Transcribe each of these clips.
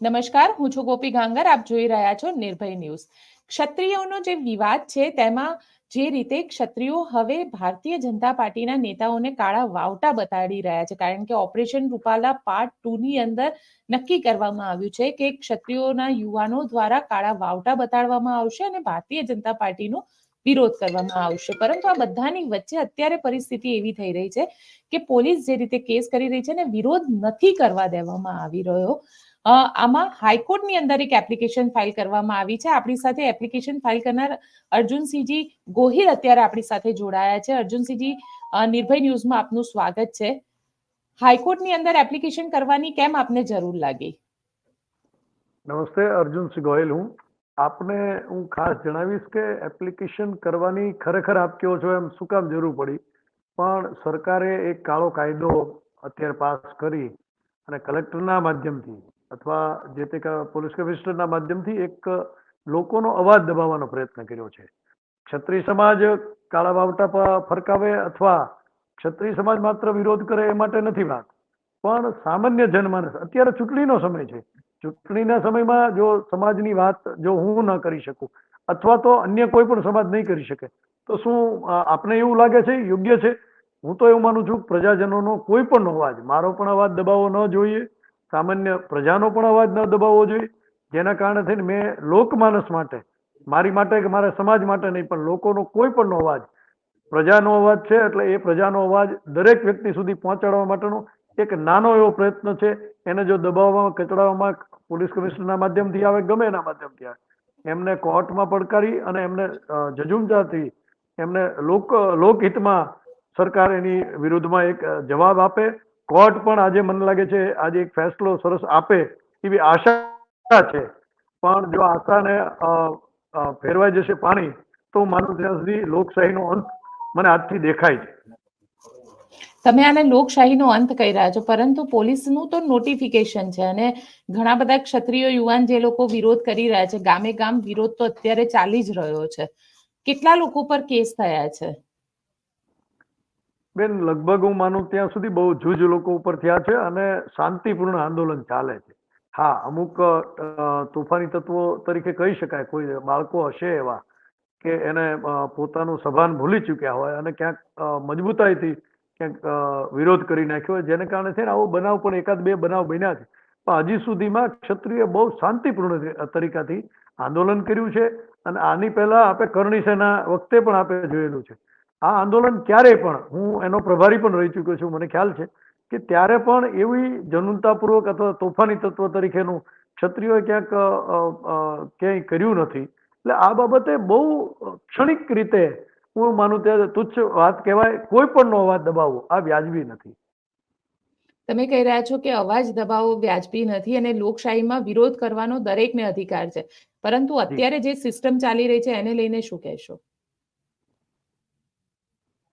નમસ્કાર, હું છું ગોપી ગાંગર, આપ જોઈ રહ્યા છો નિર્ભય ન્યૂઝ. ક્ષત્રિયોનો જે વિવાદ છે, તેમાં જે રીતે ક્ષત્રિયો હવે ભારતીય જનતા પાર્ટીના નેતાઓને કાળા વાવટા બતાડી રહ્યા છે, કારણ કે ઓપરેશન રૂપાલા પાર્ટ ટુ ની અંદર નક્કી કરવામાં આવ્યું છે કે ક્ષત્રિયોના યુવાનો દ્વારા કાળા વાવટા બતાડવામાં આવશે અને ભારતીય જનતા પાર્ટીનો વિરોધ કરવામાં આવશે. પરંતુ આ બધાની વચ્ચે અત્યારે પરિસ્થિતિ એવી થઈ રહી છે કે પોલીસ જે રીતે કેસ કરી રહી છે ને વિરોધ નથી કરવા દેવામાં આવી રહ્યો. આમાં હાઈકોર્ટની અંદર એક એપ્લિકેશન ફાઇલ કરવામાં આવી છે. આપણી સાથે એપ્લિકેશન ફાઇલ કરનાર અર્જુનસિંહજી ગોહિલ અત્યારે આપણી સાથે જોડાયા છે. અર્જુનસિંહજી નિર્ભય ન્યૂઝમાં આપનું સ્વાગત છે. હાઈકોર્ટની અંદર એપ્લિકેશન કરવાની કેમ આપને જરૂર લાગી? નમસ્તે, અર્જુનસિંહ ગોહિલ હું. આપને હું ખાસ જણાવીશ કે એપ્લિકેશન કરવાની ખરેખર આપ કહો છો એમ શું કામ જરૂર પડી? પણ સરકારે એક કાળો કાયદો અત્યારે પાસ કરી અને કલેક્ટરના માધ્યમથી અથવા જે તે પોલીસ કમિશનરના માધ્યમથી એક લોકોનો અવાજ દબાવવાનો પ્રયત્ન કર્યો છે. ક્ષત્રિય સમાજ કાળા વાવટા ફરકાવે અથવા ક્ષત્રિય સમાજ માત્ર વિરોધ કરે એ માટે નથી વાત. પણ સામાન્ય જનમાનસ, અત્યારે ચૂંટણીનો સમય છે. ચૂંટણીના સમયમાં જો સમાજની વાત જો હું ન કરી શકું, અથવા તો અન્ય કોઈ પણ સમાજ નહીં કરી શકે, તો શું આપને એવું લાગે છે? યોગ્ય છે? હું તો એવું માનું છું, પ્રજાજનોનો કોઈ પણ અવાજ, મારો પણ અવાજ દબાવવો ન જોઈએ. સામાન્ય પ્રજાનો પણ અવાજ ન દબાવવો જોઈએ. જેના કારણે થઈને મેં લોકમાનસ માટે મારી માટે કે મારા સમાજ માટે નહીં પણ લોકોનો કોઈ પણનો અવાજ પ્રજાનો અવાજ છે એટલે એ પ્રજાનો અવાજ દરેક વ્યક્તિ સુધી પહોંચાડવા માટેનો એક નાનો એવો પ્રયત્ન છે. એને જો દબાવવામાં કચડાવવામાં પોલીસ કમિશનરના માધ્યમથી આવે ગમે એના માધ્યમથી આવે. એમને કોર્ટમાં પડકારી અને એમને અ, જજુમજાથી એમને લોક લોકહિતમાં સરકાર એની વિરુદ્ધમાં એક જવાબ આપે. કોર્ટ પણ આજે મને લાગે છે, આજે એક ફેસલો સરસ આપે એવી આશા છે. પણ જો આશાને ફેરવાઈ જશે પાણી, તો માનું ત્યાં સુધી લોકશાહીનો અંત મને આજથી દેખાય છે. તમે આને લોકશાહીનો અંત કહી રહ્યા છો, પરંતુ પોલીસનું તો નોટિફિકેશન છે અને ઘણા બધા ક્ષત્રિય યુવાન જે લોકો વિરોધ કરી રહ્યા છે, ગામે ગામ વિરોધ તો અત્યારે ચાલી જ રહ્યો છે. કેટલા લોકો પર કેસ થયા છે? બેન, લગભગ હું માનું ત્યાં સુધી બહુ જૂજ લોકો ઉપર થયા છે અને શાંતિપૂર્ણ આંદોલન ચાલે છે. હા, અમુક તોફાની તત્વો તરીકે કહી શકાય, કોઈ બાળકો હશે એવા કે એને પોતાનું સભાન ભૂલી ચૂક્યા હોય અને ક્યાંક મજબૂતાઈથી ક્યાંક વિરોધ કરી નાખ્યો હોય, જેને કારણે ને આવો બનાવ પણ એકાદ બે બનાવ બન્યા છે. પણ હજી સુધીમાં ક્ષત્રિય બહુ શાંતિપૂર્ણ તરીકાથી આંદોલન કર્યું છે અને આની પહેલા આપણે કરણી સેના વખતે પણ આપણે જોયેલું છે. આ આંદોલન ક્યારે પણ હું એનો પ્રભારી પણ રહી ચૂક્યો છું મને ખ્યાલ છે કે ત્યારે પણ એવી જનુનતાપૂર્વક અથવા તોફાની તત્વ તરીકેનું ક્ષત્રિયોએ ક્યાંક ક્યાંય કર્યું નથી. એટલે આ બાબતે બહુ ક્ષણિક રીતે હું માનું ત્યારે તુચ્છ વાત કહેવાય કોઈ પણ નો અવાજ દબાવવો આ વ્યાજબી નથી. તમે કહી રહ્યા છો કે અવાજ દબાવવો વ્યાજબી નથી અને લોકશાહીમાં વિરોધ કરવાનો દરેકને અધિકાર છે. પરંતુ અત્યારે જે સિસ્ટમ ચાલી રહી છે એને લઈને શું કહેશો?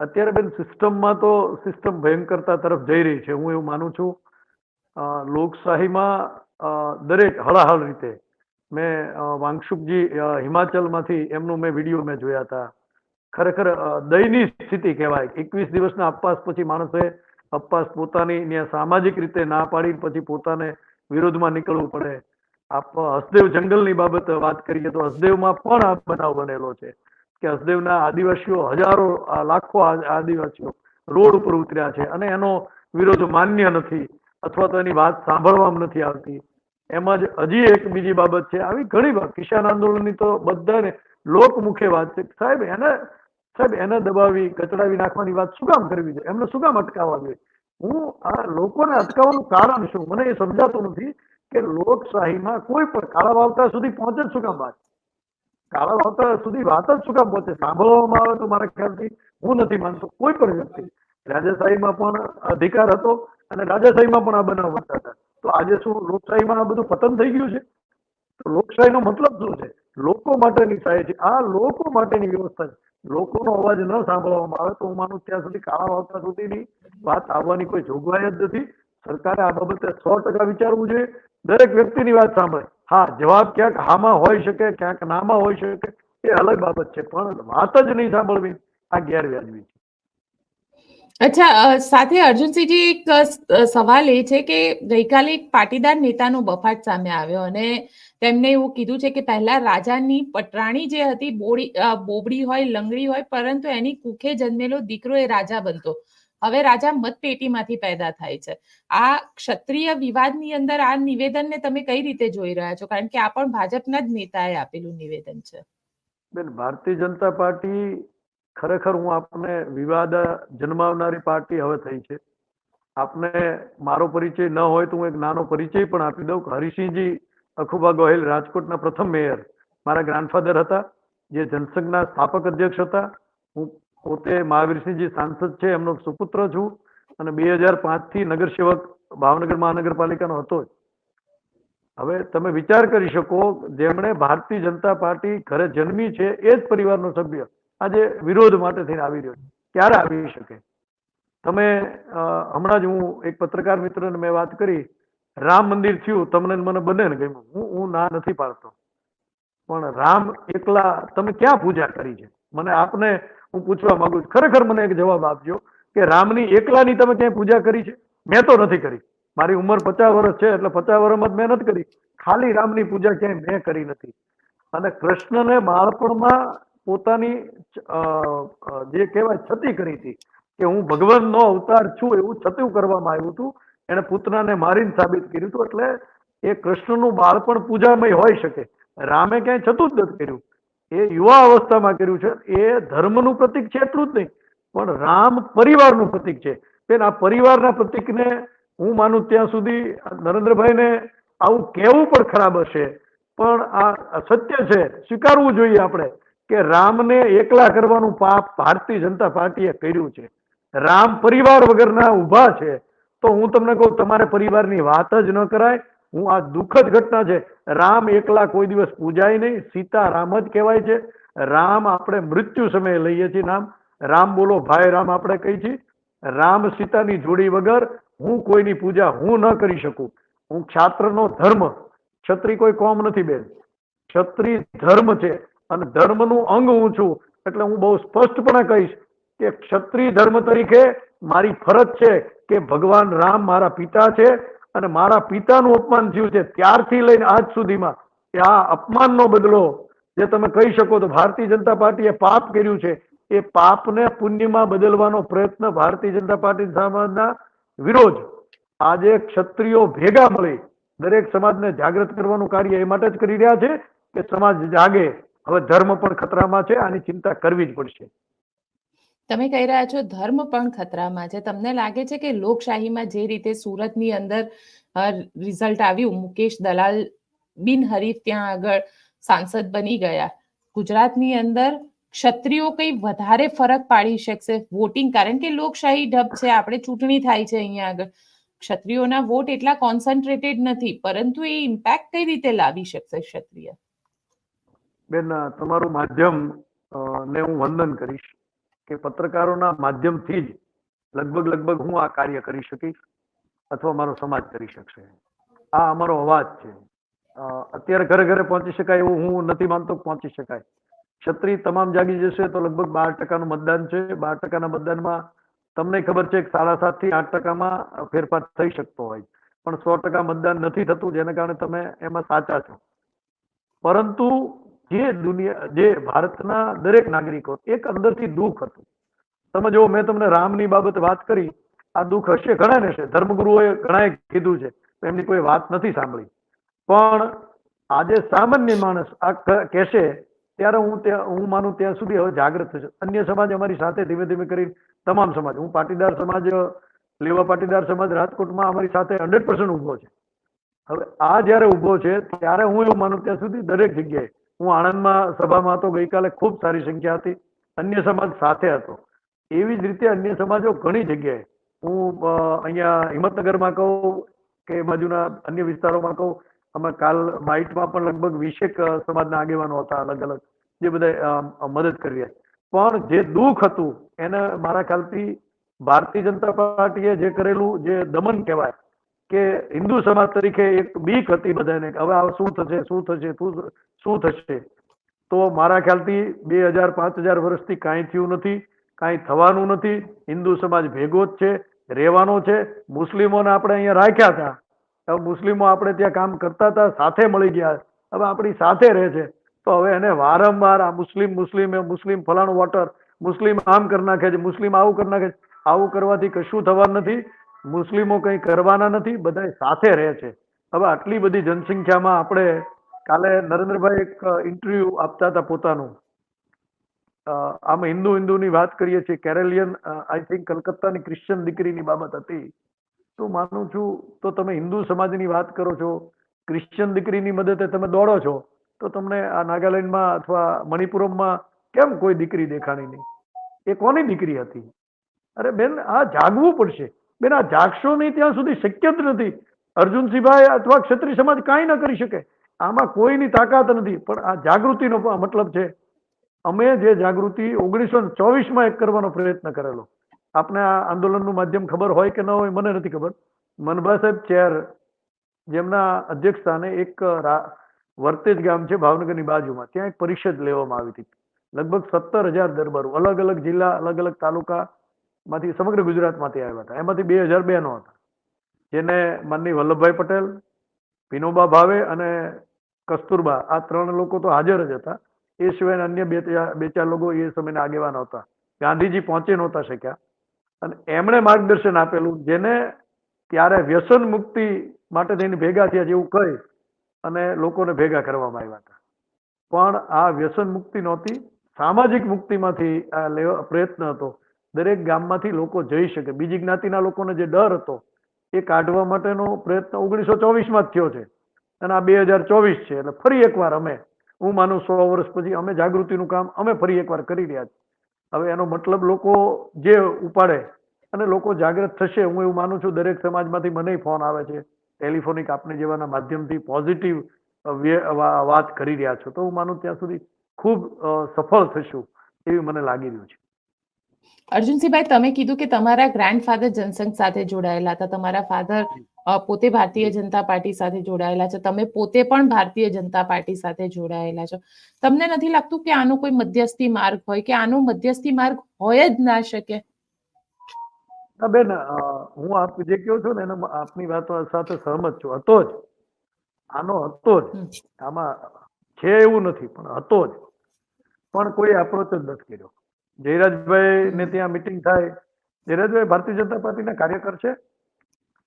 અત્યારે બેન સિસ્ટમમાં તો સિસ્ટમ ભયંકરતા તરફ જઈ રહી છે. હું એવું માનું છું. લોકશાહીમાં દરેક હળાહળ રીતે મેં વાંગશુકજી હિમાચલમાંથી એમનું મેં વીડિયો મેં જોયા હતા. ખરેખર દયની સ્થિતિ કહેવાય. એકવીસ દિવસના અપવાસ પછી માણસે અપવાસ પોતાની સામાજિક રીતે ના પાડી પછી પોતાને વિરોધમાં નીકળવું પડે. આપ હસદેવ જંગલની બાબત વાત કરીએ તો હસદેવમાં પણ આ બનાવ બનેલો છે. કે હસદેવના આદિવાસીઓ હજારો લાખો આદિવાસીઓ રોડ ઉપર ઉતર્યા છે અને એનો વિરોધ માન્ય નથી અથવા તો એની વાત સાંભળવામાં નથી આવતી. એમ જ હજી એક બીજી બાબત છે, આવી ઘણી વાત કિસાન આંદોલનની તો બધાને લોકમુખે વાત છે. સાહેબ, એને સાહેબ, એને દબાવી, કચડાવી નાખવાની વાત શું કામ કરવી છે એમને શું કામ અટકાવવા જોઈએ? હું આ લોકોને અટકાવવાનું કારણ શું? મને એ સમજાતું નથી કે લોકશાહીમાં કોઈ પણ કાળા વાવતા સુધી પહોંચે શું કામ વાત? કાળા વાવતા સુધી વાત જ શું કામ પહોંચે? સાંભળવામાં આવે તો મારા ખ્યાલથી હું નથી માનતો, કોઈ પણ વ્યક્તિ. રાજાશાહીમાં પણ અધિકાર હતો અને રાજાશાહીમાં પણ આ બનાવ બનતા હતા. તો આજે શું લોકશાહીમાં આ બધું પતન થઈ ગયું છે? તો લોકશાહીનો મતલબ શું છે? લોકો માટેની શાહી છે. આ લોકો માટેની વ્યવસ્થા છે. લોકોનો અવાજ ન સાંભળવામાં આવે તો હું માનું ત્યાં સુધી કાળા વાવતા સુધીની વાત આવવાની કોઈ જોગવાઈ જ નથી. સરકારે આ બાબતે સો ટકા વિચારવું જોઈએ. દરેક વ્યક્તિની વાત સાંભળે. હા, જવાબ ક્યાંક હામાં હોઈ શકે, ક્યાંક નામાં હોઈ શકે, એ અલગ બાબત છે. પણ વાત જ નહીં સાંભળવી, આ ગેરવ્યાજબી છે. અચ્છા સાથે અર્જુનસિંહજી એક સવાલ એ છે કે ગઈકાલે એક પાટીદાર નેતાનો બફાટ સામે આવ્યો અને તેમણે એવું કીધું છે કે પહેલા રાજાની પટરાણી જે હતી બોડી બોબડી હોય, લંગડી હોય, પરંતુ એની કુખે જન્મેલો દીકરો એ રાજા બનતો. હવે રાજા મતપેટીમાંથી પેદા થાય છે. આ ક્ષત્રિય વિવાદની અંદર આ નિવેદનને તમે કઈ રીતે જોઈ રહ્યા છો? કારણ કે આ પણ ભાજપના જ નેતાએ આપેલું નિવેદન છે. બેન, ભારતીય જનતા પાર્ટી ખરેખર હું આપને વિવાદ જન્માવનારી પાર્ટી હવે થઈ છે. આપને મારો પરિચય ન હોય તો હું એક નાનો પરિચય પણ આપી દઉં. હરિસિંહજી અખુબા ગોહિલ રાજકોટના પ્રથમ મેયર. મારા ગ્રાન્ડફાધર હતા, જે જનસંઘના સ્થાપક અધ્યક્ષ હતા. હું પોતે મહાવીરસિંહજી સાંસદ છે, એમનો સુપુત્ર છું અને બે હજાર પાંચથી નગરસેવક ભાવનગર મહાનગરપાલિકાનો હતો. હવે તમે વિચાર કરી શકો, જેમણે ભારતીય જનતા પાર્ટી ઘરે જન્મી છે, એ જ પરિવારનો સભ્ય આજે વિરોધ માટે થઈને આવી રહ્યો છે. ક્યારે આવી શકે? તમે હમણાં જ હું એક પત્રકાર મિત્રને મેં વાત કરી, રામ મંદિર થયું, તમને મને બંને ને ગમ્યું. હું હું ના નથી પાડતો. પણ રામ એકલા, તમે ક્યાં પૂજા કરી છે? મને આપને હું પૂછવા માંગુ છું. ખરેખર મને એક જવાબ આપજો કે રામની એકલાની તમે ક્યાંય પૂજા કરી છે? મેં તો નથી કરી. મારી ઉંમર પચાસ વર્ષ છે એટલે પચાસ વર્ષમાં જ મેં નથી કરી. ખાલી રામની પૂજા ક્યાંય મેં કરી નથી. અને કૃષ્ણને બાળપણમાં પોતાની જે કહેવાય છતી કરી હતી કે હું ભગવાનનો અવતાર છું એવું છતું કરવામાં આવ્યું હતું. એને પુત્રને મારીને સાબિત કર્યું હતું. એટલે એ કૃષ્ણનું બાળપણ પૂજામય હોઈ શકે. રામે ક્યાંય છતું જ નથી કર્યું. એ યુવા અવસ્થામાં કર્યું છે. એ ધર્મનું પ્રતિક છે એટલું જ નહીં, પણ રામ પરિવારનું પ્રતિક છે. બેન, આ પરિવારના પ્રતિકને હું માનું ત્યાં સુધી નરેન્દ્રભાઈને આવું કહેવું પણ ખરાબ હશે. પણ આ સત્ય છે, સ્વીકારવું જોઈએ આપણે કે રામને એકલા કરવાનું પાપ ભારતીય જનતા પાર્ટીએ કર્યું છે. રામ પરિવાર વગરના ઊભા છે. તો હું તમને કહું, તમારે પરિવારની વાત જ ન કરાય. હું આ દુઃખદ ઘટના છે. રામ એકલા કોઈ દિવસ પૂજાય નહીં. સીતા રામ જ કહેવાય છે. રામ આપણે મૃત્યુ સમયે લઈએ છીએ નામ. રામ બોલો, ભાઈ, રામ આપણે કહી છીએ? રામ સીતાની જોડી વગર હું કોઈની પૂજા હું ન કરી શકું. હું ક્ષાત્રનો ધર્મ. ક્ષત્રિય કોઈ કોમ નથી, બેન. ક્ષત્રિય ધર્મ છે અને ધર્મનું અંગ હું છું. એટલે હું બહુ સ્પષ્ટપણે કહીશ કે ક્ષત્રિય ધર્મ તરીકે મારી ફરજ છે કે ભગવાન રામ મારા પિતા છે. અને મારા પિતાનું અપમાન થયું છે ત્યારથી લઈને આજ સુધીમાં કે આ અપમાનનો બદલો જે તમે કહી શકો તો ભારતીય જનતા પાર્ટીએ પાપ કર્યું છે, એ પાપને પુણ્યમાં બદલવાનો પ્રયત્ન ભારતીય જનતા પાર્ટી સમાજના વિરોધ આજે ક્ષત્રિયો ભેગા મળી દરેક સમાજને જાગૃત કરવાનું કાર્ય એ માટે જ કરી રહ્યા છે કે સમાજ જાગે. હવે ધર્મ પણ ખતરામાં છે, આની ચિંતા કરવી જ પડશે. તમે કહી રહ્યા છો ધર્મ પણ ખતરામાં છે. તમને લાગે છે કે લોકશાહીમાં જે રીતે સુરતની અંદર રિઝલ્ટ આવ્યું, મુકેશ દલાલ બિનહરીફ ત્યાં આગળ સાંસદ બની ગયા. ગુજરાતની અંદર ક્ષત્રિયો કઈ વધારે ફરક પાડી શકશે? વોટિંગ કારણ કે લોકશાહી ઢબ છે, આપણે ચૂંટણી થાય છે અહીંયા આગળ. ક્ષત્રિયોના વોટ એટલા કોન્સન્ટ્રેટેડ નથી, પરંતુ એ ઇમ્પેક્ટ કઈ રીતે લાવી શકશે ક્ષત્રિય? બેન તમારું માધ્યમ ને હું વંદન કરીશ. કે પત્રકારોના માધ્યમથી જ લગભગ લગભગ હું આ કાર્ય કરી શકીશ અથવા મારો સમાજ કરી શકશે. આ અમારો અવાજ છે. અત્યારે ઘરે ઘરે પહોંચી શકાય એવું હું નથી માનતો પહોંચી શકાય. ક્ષત્રિય તમામ જાગી જશે તો લગભગ બાર ટકાનું મતદાન છે. બાર ટકાના મતદાનમાં તમને ખબર છે સાડા સાતથી આઠ ટકામાં ફેરફાર થઈ શકતો હોય. પણ સો ટકા મતદાન નથી થતું, જેના કારણે તમે એમાં સાચા છો. પરંતુ જે દુનિયા, જે ભારતના દરેક નાગરિકો, એક અંદરથી દુઃખ હતું. તમે જો મેં તમને રામની બાબતે વાત કરી. આ દુઃખ હશે ઘણા હશે. ધર્મગુરુઓએ ઘણાએ કીધું છે. એમની કોઈ વાત નથી સાંભળી. પણ આજે સામાન્ય માણસ આ કહેશે, ત્યારે હું ત્યાં હું માનું ત્યાં સુધી હવે જાગૃત થશે. અન્ય સમાજ અમારી સાથે ધીમે ધીમે કરી તમામ સમાજ, હું પાટીદાર સમાજ, લેવા પાટીદાર સમાજ, રાજકોટમાં અમારી સાથે હંડ્રેડ પર્સન્ટ ઊભો છે. હવે આ જ્યારે ઊભો છે, ત્યારે હું એવું માનું ત્યાં સુધી દરેક જગ્યાએ હું આણંદમાં સભામાં હતો, ગઈકાલે ખૂબ સારી સંખ્યા હતી. અન્ય સમાજ સાથે હતો. એવી જ રીતે અન્ય સમાજો ઘણી જગ્યાએ. હું અહીંયા હિંમતનગરમાં કહું કે બાજુના અન્ય વિસ્તારોમાં કહું, અમે કાલ માઇટમાં પણ લગભગ વીસેક સમાજના આગેવાનો હતા અલગ અલગ, જે બધા મદદ કરી પણ જે દુઃખ હતું, એને મારા ખ્યાલથી ભારતીય જનતા પાર્ટીએ જે કરેલું, જે દમન કહેવાય, કે હિન્દુ સમાજ તરીકે એક બીક હતી બધાને હવે આ શું થશે શું થશે, શું શું થશે? તો મારા ખ્યાલથી બે હજાર, પાંચ હજાર વર્ષથી કાંઈ થયું નથી, કાંઈ થવાનું નથી. હિન્દુ સમાજ ભેગો જ છે, રહેવાનો છે. મુસ્લિમોને આપણે અહીંયા રાખ્યા હતા. હવે મુસ્લિમો આપણે ત્યાં કામ કરતા હતા, સાથે મળી ગયા. હવે આપણી સાથે રહે છે. તો હવે એને વારંવાર આ મુસ્લિમ મુસ્લિમ મુસ્લિમ ફલાણું વોટર, મુસ્લિમ આમ કરી નાખે છે, મુસ્લિમ આવું કરી નાખે છે. આવું કરવાથી કશું થવાનું નથી. મુસ્લિમો કંઈ કરવાના નથી. બધા સાથે રહે છે. હવે આટલી બધી જનસંખ્યામાં આપણે કાલે નરેન્દ્રભાઈ એક ઇન્ટરવ્યુ આપતા હતા પોતાનું. આમ હિન્દુ હિન્દુની વાત કરીએ છીએ, કેરેલિયન આઈ થિંક કલકત્તાની ક્રિશ્ચન દીકરીની બાબત હતી. તો માનું છું, તો તમે હિન્દુ સમાજની વાત કરો છો ક્રિશ્ચિયન દીકરીની મદદે તમે દોડો છો, તો તમને આ નાગાલેન્ડમાં અથવા મણિપુરમમાં કેમ કોઈ દીકરી દેખાણી નહીં? એ કોની દીકરી હતી? અરે બેન, આ જાગવું પડશે. બેન, આ જાગશો નહીં ત્યાં સુધી શક્ય જ નથી. અર્જુનસિંહભાઈ અથવા ક્ષત્રિય સમાજ કાંઈ ન કરી શકે. આમાં કોઈની તાકાત નથી, પણ આ જાગૃતિનો મતલબ છે, અમે જે જાગૃતિ ઓગણીસો ચોવીસમાં એક કરવાનો પ્રયત્ન કરેલો. આપને આ આંદોલનનું માધ્યમ ખબર હોય કે ન હોય, મને નથી ખબર. મનભા સાહેબ ચેર, જેમના અધ્યક્ષ સ્થાને એક વર્તેજ ગામ છે ભાવનગરની બાજુમાં, ત્યાં એક પરિષદ લેવામાં આવી હતી. લગભગ સત્તર હજાર દરબારો, અલગ અલગ જિલ્લા, અલગ અલગ તાલુકા માંથી સમગ્ર ગુજરાતમાંથી આવ્યા હતા. એમાંથી બે હજાર બેનો હતા. જેને માનની વલ્લભભાઈ પટેલ, વિનોબા ભાવે અને કસ્તુરબા, આ ત્રણ લોકો તો હાજર જ હતા. એ સિવાય અન્ય બે બે ચાર લોકો એ સમયના આગેવાન હતા. ગાંધીજી પહોંચી નહોતા શક્યા. અને એમણે માર્ગદર્શન આપેલું જેને ત્યારે વ્યસન મુક્તિ માટે થઈને ભેગા થયા જેવું કહી અને લોકોને ભેગા કરવામાં આવ્યા હતા. પણ આ વ્યસન મુક્તિ નહોતી. સામાજિક મુક્તિમાંથી આ લેવા પ્રયત્ન હતો. દરેક ગામમાંથી લોકો જઈ શકે. બીજી જ્ઞાતિના લોકોને જે ડર હતો, એ કાઢવા માટેનો પ્રયત્ન ઓગણીસો ચોવીસમાં જ થયો છે. અને આ બે હજાર ચોવીસ છે, એટલે ફરી એકવાર અમે, હું માનું સો વર્ષ પછી અમે જાગૃતિનું કામ અમે ફરી એકવાર કરી રહ્યા છીએ. હવે એનો મતલબ લોકો જે ઉપાડે અને લોકો જાગૃત થશે, હું એવું માનું છું, દરેક સમાજમાંથી મને ફોન આવે છે, ટેલિફોનિક આપને જેવાના માધ્યમથી પોઝિટિવ વાત કરી રહ્યા છો, તો હું માનું ત્યાં સુધી ખૂબ સફળ થશું એવી મને લાગી રહ્યું છે. અર્જુનસિંહભાઈ, તમે કીધું કે તમારા ગ્રાન્ડફાધર જનસંઘ સાથે જોડાયેલા હતા, તમારા ફાધર પોતે ભારતીય જનતા પાર્ટી સાથે જોડાયેલા છે. તમે પોતે પણ ભારતીય જનતા પાર્ટી સાથે જોડાયેલા છો. તમને નથી લાગતું કે આનો કોઈ મધ્યસ્થી માર્ગ હોય કે આનો મધ્યસ્થી માર્ગ હોય જ ના શકે? બેન હું આપ જે કહો છો ને એના આપની વાતો સાથે સહમત છું. હતો જ. આનો હતો જ. આમાં છે એવું નથી પણ હતો જ. પણ કોઈ એપ્રોચ જ નથી કર્યો. જયરાજભાઈ ને ત્યાં મિટિંગ થાય. જયરાજભાઈ ભારતીય જનતા પાર્ટીના કાર્યકર છે?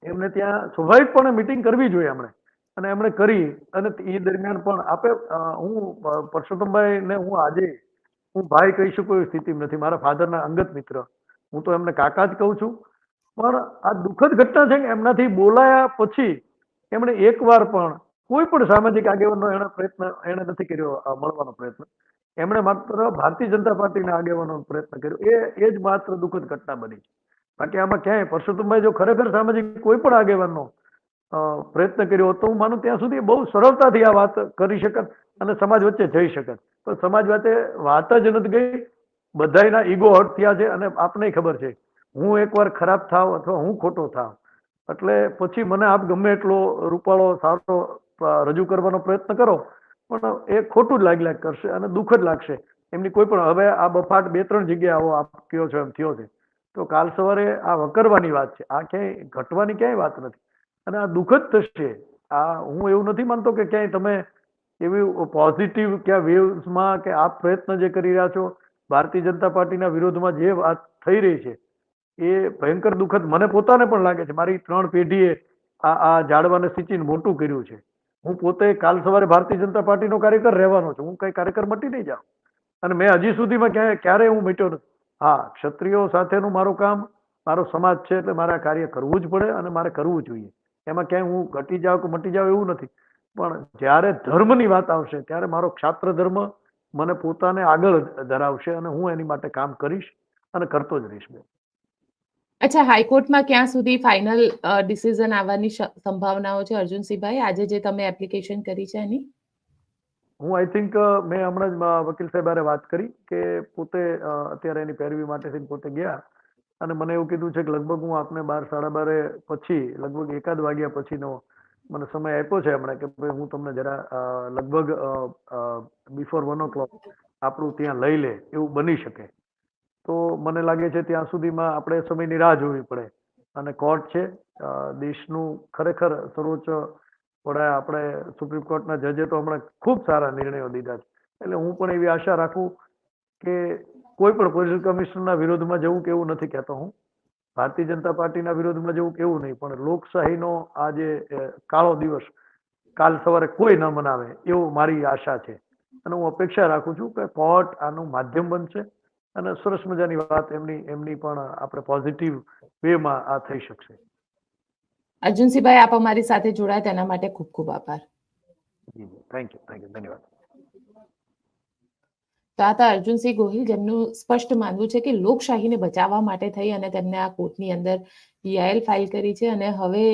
એમને ત્યાં સ્વાભાવિકપણે મિટિંગ કરવી જોઈએ એમણે. અને એમણે કરી, અને એ દરમિયાન પણ આપે હું પરસોત્તમભાઈને હું આજે, હું ભાઈ કહી શકું એવી સ્થિતિ નથી. મારા ફાધરના અંગત મિત્ર. હું તો એમને કાકા જ કહું છું. પણ આ દુઃખદ ઘટના છે કે એમનાથી બોલાયા પછી એમણે એકવાર પણ કોઈ પણ સામાજિક આગેવાનનો એણે પ્રયત્ન, એણે નથી કર્યો મળવાનો પ્રયત્ન. એમણે માત્ર ભારતીય જનતા પાર્ટીના આગેવાનો પ્રયત્ન કર્યો. એ એ જ માત્ર દુઃખદ ઘટના બની. છે બાકી આમાં ક્યાંય પરસોત્તમભાઈ જો ખરેખર સામાજિક કોઈ પણ આગેવાનનો પ્રયત્ન કર્યો હોત તો હું માનું ત્યાં સુધી બહુ સરળતાથી આ વાત કરી શકત અને સમાજ વચ્ચે જઈ શકત. પણ સમાજ વચ્ચે વાત જ નથી ગઈ. બધાયના ઈગો હર્ટ થયા છે અને આપને ખબર છે. હું એકવાર ખરાબ થાવ અથવા હું ખોટો થાવ. એટલે પછી મને આપ ગમે એટલો રૂપાળો, સારો રજૂ કરવાનો પ્રયત્ન કરો. પણ એ ખોટું જ લાગ લાગ કરશે અને દુઃખ જ લાગશે. એમની કોઈ પણ, હવે આ બફાટ બે ત્રણ જગ્યાએ આવો, આપ કયો છો એમ થયો છે. તો કાલ સવારે આ વકરવાની વાત છે. આ ક્યાંય ઘટવાની ક્યાંય વાત નથી. અને આ દુઃખ જ થશે. આ હું એવું નથી માનતો કે ક્યાંય તમે એવી પોઝિટિવ ક્યાં વેવ્સમાં કે આ પ્રયત્ન જે કરી રહ્યા છો, ભારતીય જનતા પાર્ટીના વિરોધમાં જે વાત થઈ રહી છે, એ ભયંકર દુઃખદ મને પોતાને પણ લાગે છે. મારી ત્રણ પેઢીએ આ આ જાડવાને સિંચીને મોટું કર્યું છે. હું પોતે કાલ સવારે ભારતીય જનતા પાર્ટીનો કાર્યકર રહેવાનો છું. હું કઈ કાર્યકર મટી નહીં જાઉં. અને મેં હજી સુધીમાં ક્યાંય, ક્યારેય હું મટ્યો નથી. હા, ક્ષત્રિયો સાથેનું મારું કામ, મારો સમાજ છે એટલે મારે આ કાર્ય કરવું જ પડે અને મારે કરવું જોઈએ. એમાં ક્યાંય હું ઘટી જાઉં કે મટી જાઉં એવું નથી. પણ જ્યારે ધર્મની વાત આવશે, ત્યારે મારો ક્ષાત્ર ધર્મ મને પોતાને આગળ ધરાવશે અને હું એની માટે કામ કરીશ અને કરતો જ રહીશ બેન. અચ્છા, હાઈકોર્ટમાં ક્યાં સુધી ફાઇનલ ડિસિઝન આવવાની સંભાવનાઓ છે અર્જુનસિંહભાઈ? આજે જે તમે એપ્લિકેશન કરી છે એની? હું આઈ થિંક મેં હમણાં જ વકીલ સાહેબ હારે વાત કરી કે પોતે અત્યારે એની પેરવી માટે થઈને પોતે ગયા અને મને એવું કીધું છે કે લગભગ હું આપને બાર, સાડા બારે પછી, લગભગ એકાદ વાગ્યા પછીનો મને સમય આપ્યો છે હમણાં કે ભાઈ હું તમને જરા લગભગ બિફોર વન ઓ ક્લોક આપણું ત્યાં લઈ લે, એવું બની શકે. તો મને લાગે છે ત્યાં સુધીમાં આપણે સમયની રાહ જોવી પડે. અને કોર્ટ છે દેશનું ખરેખર સર્વોચ્ચ વડા આપણે સુપ્રીમ કોર્ટના જજે તો હમણાં ખૂબ સારા નિર્ણયો દીધા છે. એટલે હું પણ એવી આશા રાખું કે કોઈ પણ પોલીસ કમિશનરના વિરોધમાં જવું કે નથી કહેતો હું. ભારતીય જનતા પાર્ટીના વિરોધમાં જવું કેવું નહીં, પણ લોકશાહીનો આ જે કાળો દિવસ કાલ સવારે કોઈ ન મનાવે એવું મારી આશા છે. અને હું અપેક્ષા રાખું છું કે કોર્ટ આનું માધ્યમ બનશે અને સરસ મજાની વાત એમની એમની પણ આપણે પોઝિટિવ વેમાં આ થઈ શકશે. અર્જુનસિંહભાઈ આપ અમારી સાથે જોડાયા તેના માટે ખૂબ ખૂબ આભાર. થેન્ક યુ થેન્ક યુ ધન્યવાદ. તો આ હતા અર્જુનસિંહ ગોહિલ જેમનું સ્પષ્ટ માનવું છે કે લોકશાહીને બચાવવા માટે થઈ અને તેમને આ કોર્ટની અંદર પીઆઈએલ ફાઇલ કરી છે અને હવે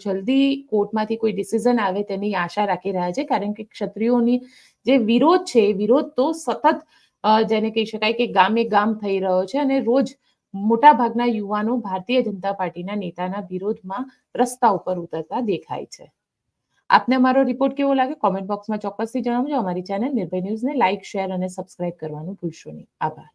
જલ્દી કોર્ટમાંથી કોઈ ડિસિઝન આવે તેની આશા રાખી રહ્યા છે કારણ કે ક્ષત્રિયોની જે વિરોધ છે એ વિરોધ તો સતત જેને કહી શકાય કે ગામે ગામ થઈ રહ્યો છે અને રોજ મોટા ભાગના યુવાનો ભારતીય જનતા પાર્ટીના નેતાના વિરોધમાં રસ્તા ઉપર ઉતરતા દેખાય છે. આપને અમારો રિપોર્ટ કેવો લાગે કોમેન્ટ બોક્સમાં ચોક્કસથી જણાવજો. અમારી ચેનલ નિર્ભય ન્યૂઝને લાઇક શેર અને સબસ્ક્રાઇબ કરવાનું ભૂલશો નહીં. આભાર.